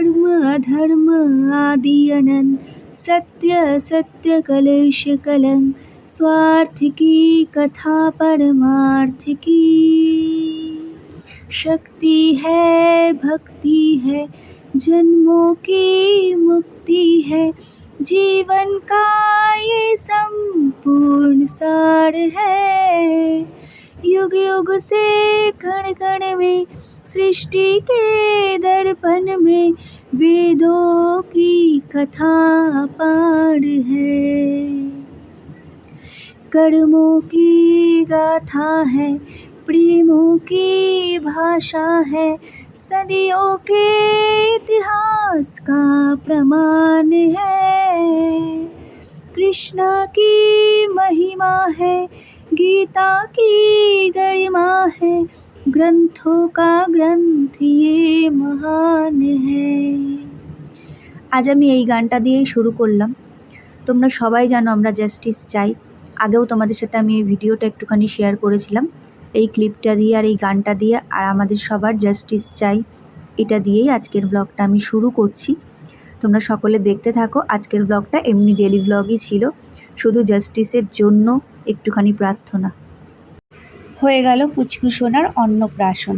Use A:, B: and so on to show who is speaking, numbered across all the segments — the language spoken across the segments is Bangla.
A: धर्म, अधर्म, आदि अनंत सत्य सत्य कलेश कलंक। स्वार्थ की कथा परमार्थ की। शक्ति है, भक्ति है, जन्मों की मुक्ति है। जीवन का ये संपूर्ण सार है। युग युग से कण कण में, सृष्टि के दर्पण में वेदों की कथा पार है। कर्मों की गाथा है, प्रेमों की भाषा है, सदियों के इतिहास का प्रमाण है। कृष्णा की महिमा है गीता की गरिमा है ग्रंथों का ग्रंथ ये महान है আজ আমি এই গানটা দিয়েই শুরু করলাম তোমরা সবাই জানো আমরা জাস্টিস চাই আগেও তোমাদের সাথে আমি এই ভিডিওটা একটুখানি শেয়ার করেছিলাম এই ক্লিপটা দিয়ে আর এই গানটা দিয়ে আর আমাদের সবার জাস্টিস চাই এটা দিয়েই আজকের ব্লগটা আমি শুরু করছি তোমরা সকলে দেখতে থাকো। আজকের ব্লগটা এমনি ডেলি ব্লগই ছিল। শুধু জাস্টিসের জন্য একটুখানি প্রার্থনা। হয়ে গেল পুচকুসোনার অন্নপ্রাশন।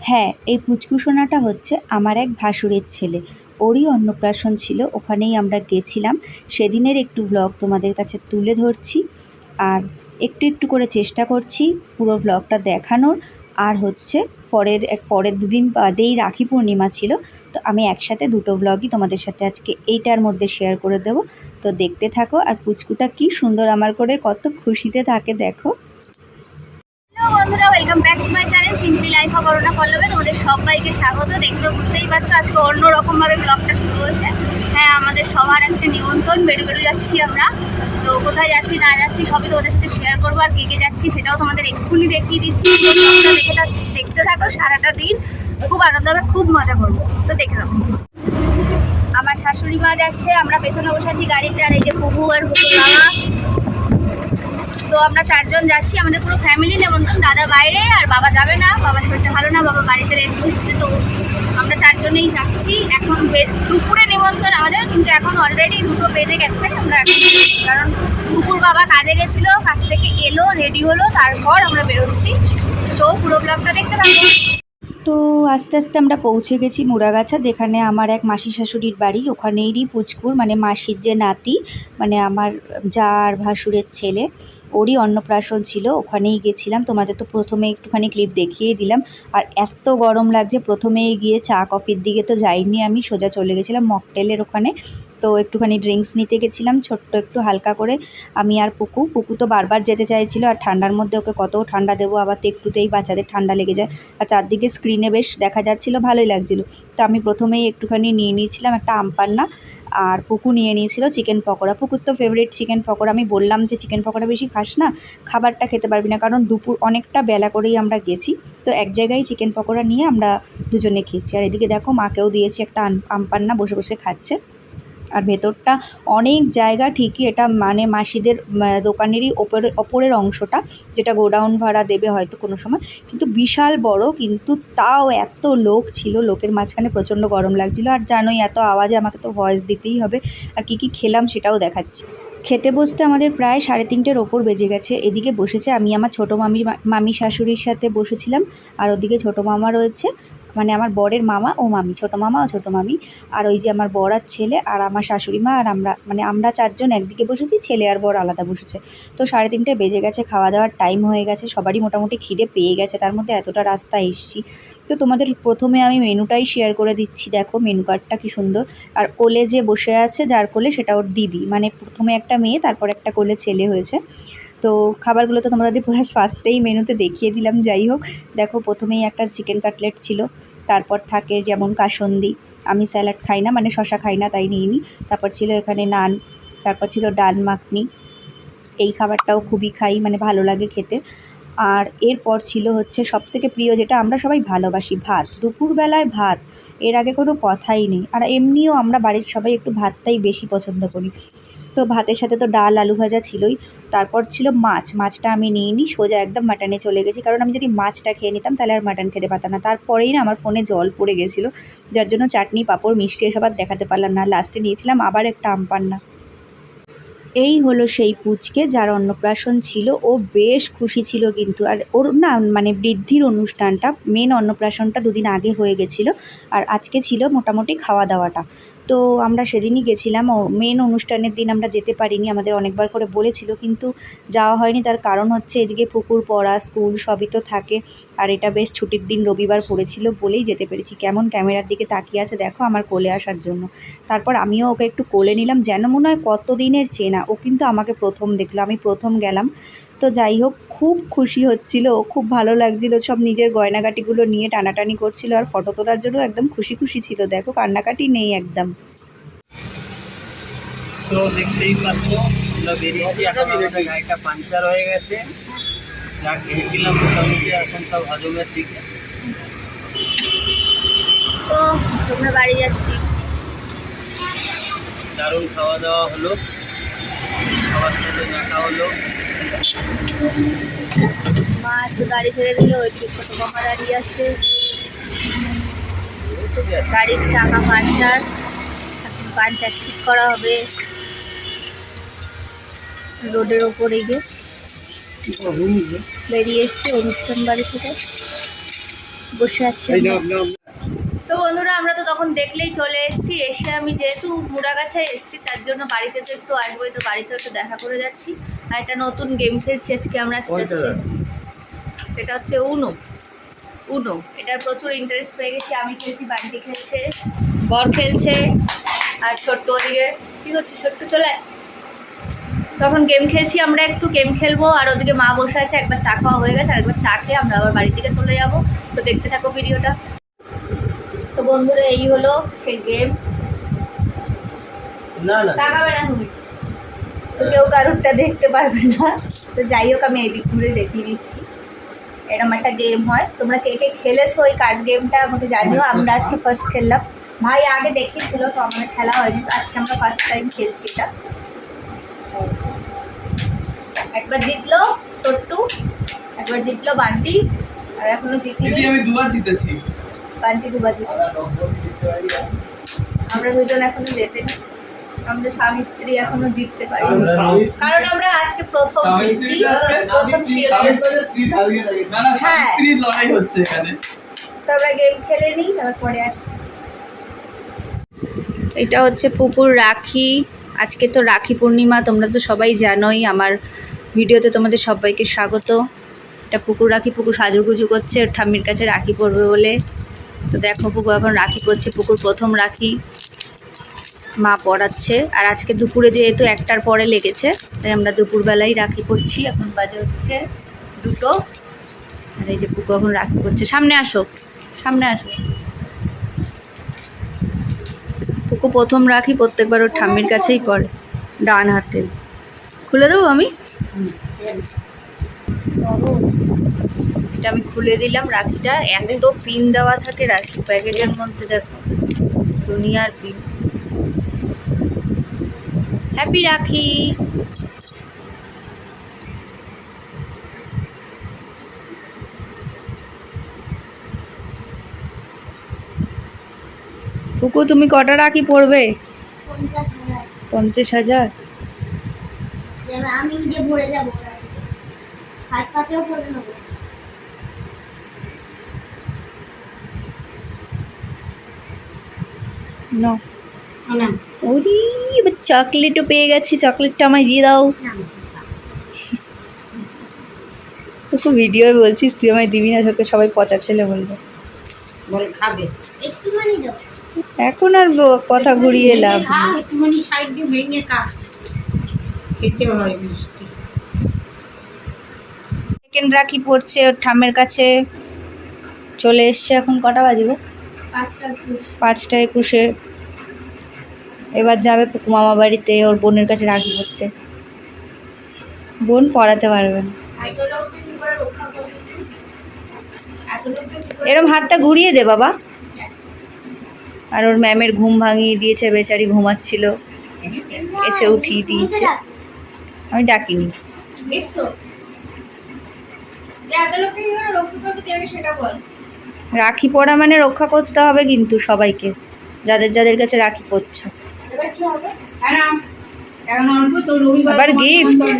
A: হ্যাঁ এই পুচকুসোনাটা হচ্ছে আমার এক ভাসুরের ছেলে। ওরই অন্নপ্রাশন ছিল, ওখানেই আমরা গেছিলাম। সেদিনের একটু ব্লগ তোমাদের কাছে তুলে ধরছি। আর একটু একটু করে চেষ্টা করছি পুরো ব্লগটা দেখানোর। আর হচ্ছে পরের এক, পরের দুদিন বাদেই রাখি পূর্ণিমা ছিল। তো আমি একসাথে দুটো ব্লগই তোমাদের সাথে আজকে এইটার মধ্যে শেয়ার করে দেবো। তো দেখতে থাকো আর পুচকুটা কি সুন্দর আমার করে কত খুশিতে থাকে, দেখো।
B: বন্ধুরা welcome back to my channel simply life of Aruna তোমাদের সবাইকে স্বাগত। দেখতে বুঝতেই পারছ আজকে অন্যরকম ভাবে ব্লগটা শুরু হচ্ছে। হ্যাঁ আমাদের সবার আজকে নিমন্ত্রণ। বেরু বেরু যাচ্ছি আমরা। তো কোথায় যাচ্ছি, না যাচ্ছি, সবই তোমাদের সাথে শেয়ার করব। আর কে কে যাচ্ছি সেটাও তোমাদের এক্ষুনি দেখিয়ে দিচ্ছি। দেখতে থাকো সারাটা দিন। খুব আনন্দ হবে, খুব মজা করব। তো দেখে নাও। আমার শাশুড়ি মা যাচ্ছে, আমরা পেছনে বসে আছি গাড়িতে, আর এই যে প্রভু আর হুকুর বাবা। তো আমরা চারজন যাচ্ছি, আমাদের পুরো ফ্যামিলি নেমন্তন্ন। দাদা বাইরে, আর বাবা যাবে না। বাবার শরীরটা ভালো না, বাবা বাড়িতে রেস্ট হচ্ছে তো আমরা যাচ্ছি। এখন দুপুরে নিমন্ত্রণ আমাদের, কিন্তু এখন অলরেডি দুটো বেজে গেছে। আমরা এখন কারণ কুকুর বাবা কাজে গেছিল, কাজ থেকে এলো রেডি হলো, তারপর আমরা বেরোচ্ছি। তো পুরো ব্লগটা দেখতে থাকব
A: তো আস্তে আস্তে আমরা পৌঁছে গেছি মুরাগাছা যেখানে আমার এক মাসি শাশুড়ির বাড়ি। ওখানেরই পুচকুর মানে মাসির যে নাতি মানে আমার যার ভাসুরের ছেলে। ওরই অন্নপ্রাশন ছিল, ওখানেই গেছিলাম। তোমাদের তো প্রথমে একটুখানি ক্লিপ দেখিয়ে দিলাম। আর এত গরম লাগছে, প্রথমেই গিয়ে চা কফির দিকে তো যাইনি আমি, সোজা চলে গেছিলাম মকটেলের ওখানে। তো একটুখানি ড্রিঙ্কস নিতে গেছিলাম, ছোট্ট একটু হালকা করে। আমি আর পুকু পুকু তো বারবার যেতে চাইছিল, আর ঠান্ডার মধ্যে ওকে কত ঠান্ডা দেবো, আবার তো একটুতেই বাচ্চাদের ঠান্ডা লেগে যায়। আর চারদিকে স্ক্রিনে বেশ দেখা যাচ্ছিল, ভালোই লাগছিল। তো আমি প্রথমেই একটুখানি নিয়ে নিয়েছিলাম একটা আমপান্না। আর পুকু নিয়ে নিয়েছিল চিকেন পকোড়া। পুকুর তো ফেভারিট চিকেন পকোড়া। আমি বললাম যে, চিকেন পকোড়া বেশি খাস না, খাবারটা খেতে পারবি না, কারণ দুপুর অনেকটা বেলা করেই আমরা গেছি। তো এক জায়গায় চিকেন পকোড়া নিয়ে আমরা দুজনে খেয়েছি। আর এদিকে দেখো, মাকেও দিয়েছি একটা আম- আমপান্না বসে বসে খাচ্ছে। আর ভেতরটা অনেক জায়গা ঠিকই এটা মানে মাসিদের দোকানেরই ওপরে, ওপরের অংশটা যেটা গোডাউন ভাড়া দেবে হয়তো কোনো সময়। কিন্তু বিশাল বড়, কিন্তু তাও এত লোক ছিল, লোকের মাঝখানে প্রচণ্ড গরম লাগছিল। আর জানোই এত আওয়াজে আমাকে তো ভয়েস দিতেই হবে। আর কী কী খেলাম সেটাও দেখাচ্ছি। খেতে বসতে আমাদের প্রায় সাড়ে তিনটের ওপর বেজে গেছে। এদিকে বসেছে আমি, আমার ছোটো মামি মামি শাশুড়ির সাথে বসেছিলাম। আর ওদিকে ছোটো মামা রয়েছে। মানে আমার বরের মামা ও মামি, ছোটো মামা ও ছোটো মামি। আর ওই যে আমার বর আর ছেলে আর আমার শাশুড়ি মা আর আমরা মানে আমরা চারজন একদিকে বসেছি, ছেলে আর বর আলাদা বসেছে। তো সাড়ে তিনটে বেজে গেছে খাওয়া দাওয়ার টাইম হয়ে গেছে, সবারই মোটামুটি খিদে পেয়ে গেছে, তার মধ্যে এতটা রাস্তা এসছি। তো তোমাদের প্রথমে আমি মেনুটাই শেয়ার করে দিচ্ছি, দেখো মেনু কার্ডটা কি সুন্দর। আর কোলে যে বসে আছে যার কোলে সেটা ওর দিদি মানে প্রথমে একটা মেয়ে, তারপর একটা কোলে ছেলে হয়েছে। তো খাবারগুলো তো তোমাদের ফার্স্টেই মেনুতে দেখিয়ে দিলাম, যাই হোক। দেখো, প্রথমেই একটা চিকেন কাটলেট ছিল। তারপর থাকে যেমন কাসন্দি। আমি স্যালাড খাই না মানে শশা খাই না, তাই নিইনি। তারপর ছিল এখানে নান, তারপর ছিল ডাল মাখনি। এই খাবারটাও খুবই খাই মানে ভালো লাগে খেতে। আর এরপর ছিল হচ্ছে সবথেকে প্রিয়, যেটা আমরা সবাই ভালোবাসি, ভাত। দুপুরবেলায় ভাত, এর আগে কোনো কথাই নেই। আর এমনিও আমরা বাড়ির সবাই একটু ভাতটাই বেশি পছন্দ করি।
C: তো ভাতের সাথে তো ডাল, আলু ভাজা ছিলই। তারপর ছিল মাছ। মাছটা আমি নিয়ে নিই সোজা একদম মাটনে চলে গেছি। কারণ আমি যদি মাছটা খেয়ে নিতাম, তাহলে আর মাটন খেতে পারতাম না। তারপরেই না আমার ফোনে জল পড়ে গেছিল। যার জন্য চাটনি, পাঁপড়, মিষ্টি এসব আর দেখাতে পারলাম না। লাস্টে নিয়েছিলাম আবার একটা আম পান্না। এই হলো সেই পুচকে, যার অন্নপ্রাশন ছিল। ও বেশ খুশি ছিল কিন্তু। আর ওর না মানে বৃদ্ধির অনুষ্ঠানটা মেন অন্নপ্রাশনটা দুদিন আগে হয়ে গেছিল। আর আজকে ছিল মোটামুটি খাওয়া দাওয়াটা তো আমরা সেদিনই গেছিলাম। মেন অনুষ্ঠানের দিন আমরা যেতে পারিনি, আমাদের অনেকবার করে বলেছিল, কিন্তু যাওয়া হয়নি। তার কারণ হচ্ছে এদিকে পুকুর, পড়া, স্কুল সবই তো থাকে। আর এটা বেশ ছুটির দিন, রবিবার পড়েছিল বলেই যেতে পেরেছি। কেমন ক্যামেরার দিকে তাকিয়ে আছে দেখো আমার কোলে আসার জন্য। তারপর আমিও ওকে একটু কোলে নিলাম, যেন মনে হয় কত দিনের চেনা। ও কিন্তু আমাকে প্রথম দেখল, আমি প্রথম গেলাম। তো যাই হোক খুব খুশি হচ্ছিল ও খুব ভালো লাগছিল সব নিজের গয়নাগাটিগুলো নিয়ে টানাটানি করছিল আর ফটো তোলার জন্য একদম খুশি খুশি ছিল। দেখো কান্নাকাটি নেই একদম।
D: তো দেখতেই পাচ্ছ আমরা বেরিয়েছি এখন আমাদের গাড়িটা পাঞ্চার হয়ে গেছে। যা খেয়েছিলাম মোটামুটি এখন সব হজমের দিকে।
A: তো বাড়ি যাচ্ছি।
D: দারুণ খাওয়া দাওয়া হলো। সবার সাথে দেখা হলো
A: মা একটু গাড়ি ছেড়ে দিল ওইদিকে ছোট মামা দাঁড়িয়ে আসছে গাড়ির চাকা পাঞ্চার পাঞ্চার ঠিক করা হবে। রোডের ওপরে গিয়ে। বেরিয়ে এসছে অনুষ্ঠান বাড়ি থেকে বসে আছি। তো বন্ধুরা আমরা তো তখন দেখলেই চলে এসেছি। এসে আমি যেহেতু মুড়াগাছায় এসেছি তার জন্য বাড়িতে তো একটু আসবোই তো বাড়িতে একটু দেখা করে যাচ্ছি। আর একটা নতুন গেম খেলছি আজকে আমরা সেটা হচ্ছে সেটা হচ্ছে উনো উনো এটার প্রচুর ইন্টারেস্ট পেয়ে গেছি। আমি খেলছি বাড়িতে খেলছে বর খেলছে আর ছোট্ট ওদিকে। কী হচ্ছে ছোট্ট? চলে। তখন গেম খেলছি আমরা একটু গেম খেলব। আর ওদিকে মা বসে আছে একবার চা খাওয়া হয়ে গেছে আর একবার চা খেয়ে আমরা আবার বাড়ি থেকে চলে যাব। তো দেখতে থাকো ভিডিওটা তো বন্ধুরা এই হলো সেই গেম
D: না না।
A: তাকাবে না তুমি? তো কেউ কারোরটা দেখতে পারবে না। তো যাই হোক আমি এদিক ঘুরে দেখিয়ে দিচ্ছি। এরকম একটা গেম হয়। তোমরা কে কে খেলেছো ওই কার্ড গেমটা আমাকে জানিও। আমরা আজকে ফার্স্ট খেললাম। ভাই আগে দেখিয়েছিল তো আমাদের খেলা হয়নি। তো আজকে আমরা ফার্স্ট টাইম খেলছি এটা। একবার জিতলো ছোট্টু একবার জিতলো বান্টি আর এখনও জিতিনি।
E: আমি দুবার জিতেছি।
A: বান্টি দুবার জিতেছে। আমরা দুজন এখনও না আমরা স্বামী স্ত্রী এখনও জিততে পারিনি কারণ আমরা আজকে প্রথম
E: স্বামী
A: হ্যাঁ।
E: লড়াই হচ্ছে এখানে।
A: তো আমরা গেম খেলে নিই তারপরে আসছি। এটা হচ্ছে পুকুর রাখি। আজকে তো রাখি পূর্ণিমা তোমরা তো সবাই জানোই। আমার ভিডিওতে তোমাদের সবাইকে স্বাগত। এটা পুকুর রাখি পুকুর সাজুগুজু করছে ঠাম্মির কাছে রাখি পড়বে বলে। তো দেখো পুকুর এখন রাখি করছে, পুকুর প্রথম রাখি মা পড়াচ্ছে। আর আজকে দুপুরে যেহেতু একটার পরে লেগেছে, তাই আমরা দুপুরবেলাই রাখি পড়ছি এখন বাজে হচ্ছে দুটো। আর এই যে পুকু এখন রাখি করছে। সামনে আসো সামনে আসো। পুকু প্রথম রাখি, প্রত্যেকবার ওর ঠাম্মির কাছেই পড়ে, ডান হাতে। খুলে দেবো আমি? এটা আমি খুলে দিলাম রাখিটা। এত পিন দেওয়া থাকে রাখি প্যাকেটের মধ্যে দেখো। দুনিয়ার পিন হ্যাপি রাখি। পুকু তুমি কটা রাখি পড়বে
F: পঞ্চাশ হাজার। আমি নিজে ভরে যাব। হাত পাতেও ভরে নেব।
A: ন।
F: না।
A: ওরে এবার চকলেটও পেয়ে গেছি চকলেটটা আমায় দিয়ে দাও। তোকে ভিডিও বলছিস তুই আমায় দিবি না তোকে সবাই পচা ছেলে বলবে।
E: বলে খাবে।
F: একটুখানি দাও।
A: এখন আর কথা ঘুরিয়ে লাভ
E: একটুখানি সাইড দিয়ে ভেঙে খা। খেতে হয় মিষ্টি।
A: সেকেন্ড রাখি পড়ছে ওর ঠামের কাছে। চলে এসছে এখন কটা বাজে গো?
F: পাঁচটা একুশে।
A: এবার যাবে মামা বাড়িতে ওর বোনের কাছে রাখি করতে। বোন পড়াতে পারবে না।
F: এত লোককে কি করে রক্ষা করবি তুই? এত লোককে কি করে
A: এরম হাতটা ঘুরিয়ে দে বাবা। আর ওর ম্যামের ঘুম ভাঙিয়ে দিয়েছে বেচারি ঘুমাচ্ছিল। এসে উঠিয়ে দিয়েছে। আমি ডাকিনি।
B: সেটা বল।
A: রাখি পরা মানে রক্ষা করতে হবে কিন্তু সবাইকে যাদের যাদের কাছে রাখি পরছো।
B: এবার কি হবে?
G: এখন অল্প তো রবিবার
A: আবার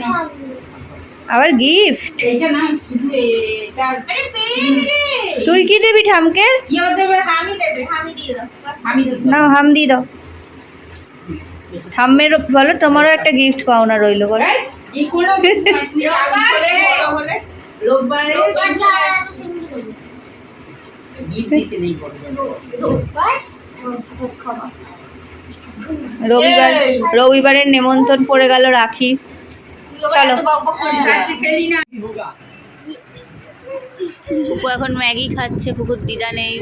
G: না।
A: আবার গিফট
G: এইটা না শুধু এটা
B: আরে পেন রে
A: তুই কি দিবি ঠামকে? না হাম দিয়ে দাও। ঠাম্মের বলো তোমারও একটা গিফট পাওনা রইল বলো।
G: রোববারে
F: রোববার ছাড়া আমি সিঙ্গেল করব।
G: গিফট দিতে নেই বড়
B: রোববার
A: রবিবারের নেমন্তন্ন পড়ে গেল রাখি চলো। পুকু এখন ম্যাগি খাচ্ছে পুকুর দিদা নেই।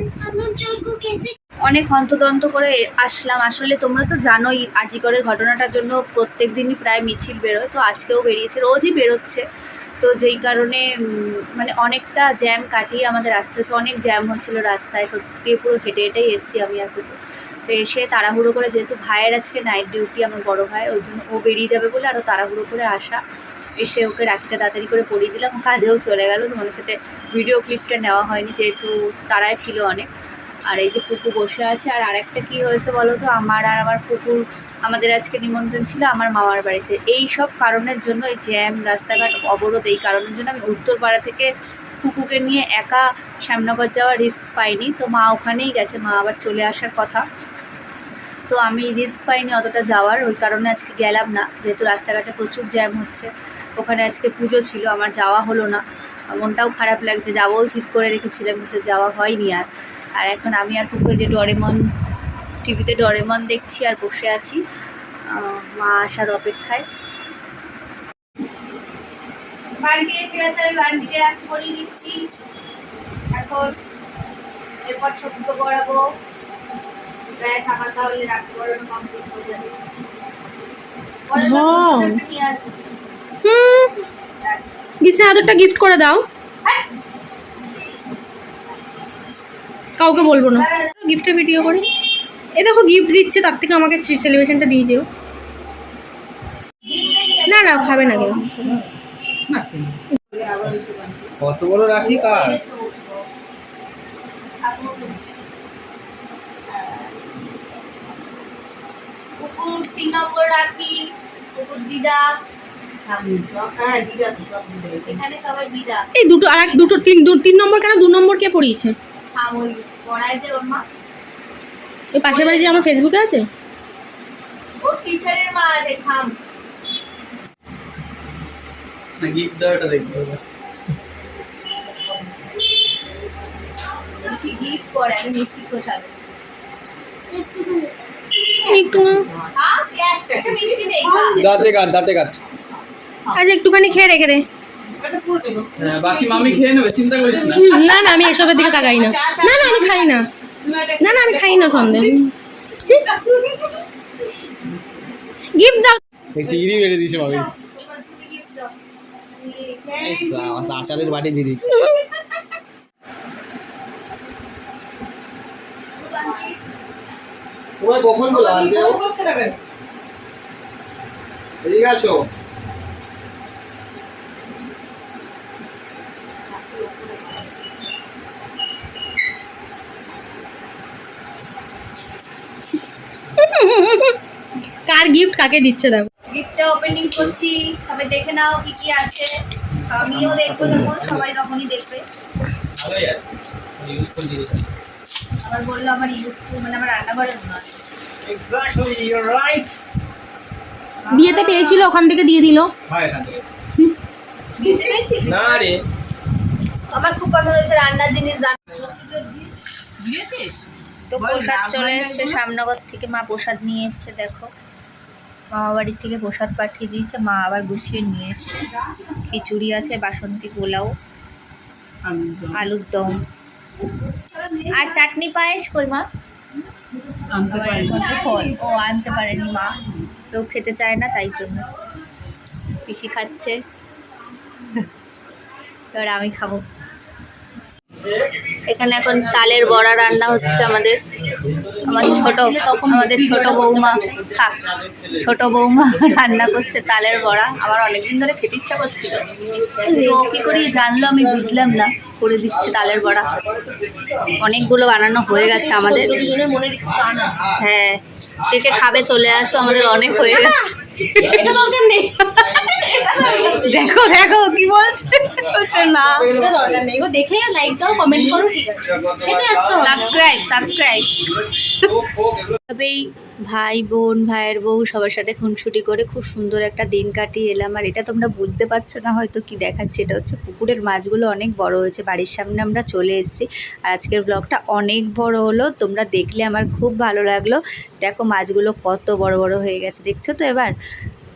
A: অনেক হন্তদন্ত করে আসলাম আসলে তোমরা তো জানোই আজিগরের ঘটনাটার জন্য প্রত্যেক দিনই প্রায় মিছিল বেরোয় তো আজকেও বেরিয়েছে রোজই বেরোচ্ছে তো যেই কারণে মানে অনেকটা জ্যাম কাটিয়ে আমাদের আসতে হচ্ছে, অনেক জ্যাম হচ্ছিল রাস্তায়। সত্যি পুরো হেঁটে হেঁটেই এসছি আমি আর তো এসে তাড়াহুড়ো করে, যেহেতু ভাইয়ের আজকে নাইট ডিউটি আমার বড় ভাই ওই জন্য ও বেরিয়ে যাবে বলে আরও তাড়াহুড়ো করে আসা। এসে ওকে রাখিটা তাড়াতাড়ি করে পরিয়ে দিলাম, কাজেও চলে গেল। তোমাদের সাথে ভিডিও ক্লিপটা নেওয়া হয়নি, যেহেতু তারাই ছিল অনেক। আর এই যে পুকু বসে আছে, আর আরেকটা কি হয়েছে বলো তো? আমার আর আমার পুকুর আমাদের আজকে নিমন্ত্রণ ছিল আমার মামার বাড়িতে। এই সব কারণের জন্য এই জ্যাম, রাস্তাঘাট অবরোধ, এই কারণের জন্য আমি উত্তরপাড়া থেকে পুকুকে নিয়ে একা শ্যামনগর যাওয়ার রিস্ক পাইনি। তো মা ওখানেই গেছে, মা আবার চলে আসার কথা। তো আমি রিস্ক পাইনি অতটা যাওয়ার, ওই কারণে আজকে গেলাম না। যেহেতু রাস্তাঘাটে প্রচুর জ্যাম হচ্ছে, ওখানে আজকে পুজো ছিল, আমার যাওয়া হলো না। মনটাও খারাপ লাগছে, যাব ঠিক করে রেখেছিলাম, কিন্তু যাওয়া হয়নি আর। আর এখন আমি আর পুকুর যে ডরেমন টিভিতে ডরেমন দেখছি আর বসে আছি মা আসার অপেক্ষায়।
B: বান্টি এসে গেছে আমি বান্টিকে রাখি পরিয়ে দিচ্ছি। এখন এরপর ছোটকে পড়াবো ব্যাস আমার তাহলে রাখি পড়ানো কমপ্লিট হয়ে যাবে।
H: বিছানা আদরটা গিফট করে দাও। কাউকে বলব না। গিফটের ভিডিও করে। এ দেখো গিফট দিচ্ছে তার থেকে আমাকে সেলিব্রেশনটা দিয়ে যেও। না না খাবে না কেউ।
D: কত বড় রাখি কার?
B: কুকুর তিন নম্বর রাখি কুকুর দিদা। এখানে সবাই দিদা।
H: এই দুটো আর এক দুটো তিন দু তিন নম্বর কেন দু নম্বর কে পড়িয়েছে?
B: পড়ায় যে ওর মা।
H: ওই পাশের বাড়ি যে আমার ফেসবুকে আছে?
B: ওর টিচারের মা আছে থাম।
D: গিফট দেওয়াটা দেখতে হবে
B: গিফট করে আমি মিষ্টি খোসাবে
H: একটু।
B: এটা মিষ্টি নেই খা।
D: দাঁতে কাট দাঁতে কাট।
H: একটুখানি খেয়ে রেখে দে।
D: হ্যাঁ, বাকি মামি খেয়ে নেবে চিন্তা করিস না।
H: না না আমি এসবের দিকে তাকাই না। না না আমি খাই না। না না আমি খাই না সন্দেহ। গিফট দাও।
D: টিগরি মেরে
B: দাও।
D: আমার আচারের বাটি দিয়ে দিয়েছে। তোমার কখন বলা? এদিকে আসো
H: কার গিফট কাকে দিচ্ছে দেখো।
B: গিফটটা ওপেনিং করছি সবাই দেখে নাও কি কি আছে। আমিও দেখব যখন সবাই তখনই দেখবে।
D: ভালোই আছে ইউজফুল জিনিস
B: আবার বলল আমার ইউজফুল মানে আমার রান্নাঘরের মনে আছে
D: এক্স্যাক্টলি ইউ আর রাইট
H: বিয়েতে পেয়েছিল ওখান থেকে দিয়ে দিল।
D: হয় এখান থেকে।
B: দিতে পেরেছিলি
D: না রে।
B: আমার খুব পছন্দ হয়েছে রান্নার জিনিস জান?
A: তো প্রসাদ চলে এসছে শ্যামনগর থেকে মা প্রসাদ নিয়ে এসছে দেখো। মামা বাড়ির থেকে প্রসাদ পাঠিয়ে দিয়েছে। মা আবার গুছিয়ে নিয়ে এসছে। খিচুড়ি আছে বাসন্তী পোলাও আলুর দম। আর চাটনি পায়েস কই মা? ফল। ও আনতে পারেনি মা। কেউ খেতে চায় না তাই জন্য। পিসি খাচ্ছে। এবার আমি খাব। এখানে এখন তালের বড়া রান্না হচ্ছে আমাদের। আমার ছোট, আমাদের ছোট বৌমা থাক ছোট বৌমা রান্না করছে তালের বড়া। আমার অনেকদিন ধরে খেতে ইচ্ছা করছিল। ও কী করে জানলো আমি বুঝলাম না, করে দিচ্ছে তালের বড়া। অনেকগুলো বানানো হয়ে গেছে আমাদের। হ্যাঁ কে খাবে চলে আসো, আমাদের অনেক হয়ে গেছে। দেখো দেখো কি বলছে? বলছে না।
H: দরকার নেই। দেখে লাইক দাও কমেন্ট করো ঠিক আছে। খেতে আসতে
A: সাবস্ক্রাইব সাবস্ক্রাইব তবেই ভাই বোন ভাইয়ের বউ সবার সাথে খুনসুটি করে খুব সুন্দর একটা দিন কাটিয়ে এলাম। আর এটা তোমরা বুঝতে পারছ না হয়তো কি দেখাচ্ছে। এটা হচ্ছে পুকুরের মাছগুলো অনেক বড় হয়েছে। বাড়ির সামনে আমরা চলে এসেছি। আর আজকের ব্লগটা অনেক বড় হলো। তোমরা দেখলে আমার খুব ভালো লাগল। দেখো মাছগুলো কত বড় বড় হয়ে গেছে দেখছ তো এবার?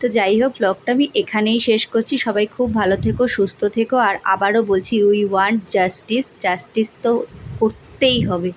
A: তো যাই হোক ব্লগটা আমি এখানেই শেষ করছি। সবাই খুব ভালো থেকো, সুস্থ থেকো, আর আবারও বলছি উই ওয়ান্ট জাস্টিস জাস্টিস তো করতেই হবে।